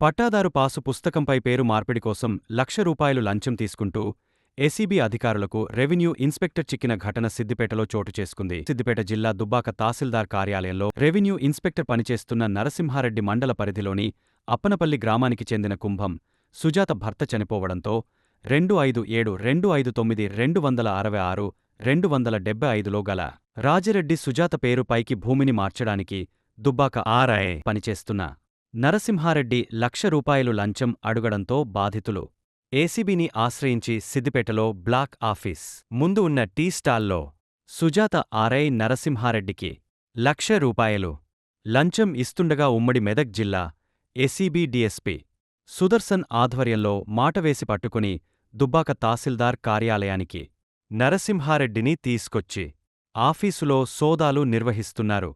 పట్టాదారు పాసు పుస్తకంపై పేరు మార్పిడి కోసం లక్ష రూపాయలు లంచం తీసుకుంటూ ఏసీబీ అధికారులకు రెవెన్యూ ఇన్స్పెక్టర్ చిక్కిన ఘటన సిద్దిపేటలో చోటు చేసుకుంది. సిద్దిపేట జిల్లా దుబ్బాక తహసీల్దార్ కార్యాలయంలో రెవెన్యూ ఇన్స్పెక్టర్ పనిచేస్తున్న నరసింహారెడ్డి మండల పరిధిలోని అప్పనపల్లి గ్రామానికి చెందిన కుంభం సుజాత భర్త చనిపోవడంతో రెండు ఐదు ఏడు రెండు ఐదు తొమ్మిది రెండు వందల అరవై ఆరు రెండు వందల డెబ్బై ఐదులో గల రాజిరెడ్డి సుజాత పేరుపైకి భూమిని మార్చడానికి దుబ్బాక ఆర్ఐ పనిచేస్తున్న నరసింహారెడ్డి లక్ష రూపాయలు లంచం అడుగడంతో బాధితులు. ఏసీబీని ఆశ్రయించి సిద్దిపేటలో బ్లాక్ ఆఫీస్. ముందు ఉన్న టీ స్టాల్లో సుజాత ఆర్ఐ నరసింహారెడ్డికి లక్ష రూపాయలు. లంచం ఇస్తుండగా ఉమ్మడి మెదక్ జిల్లా ఎసీబీ డీఎస్పీ సుదర్శన్ ఆధ్వర్యంలో మాటవేసి పట్టుకుని దుబ్బాక తహసీల్దార్ కార్యాలయానికి నరసింహారెడ్డిని తీసుకొచ్చి ఆఫీసులో సోదాలు నిర్వహిస్తున్నారు.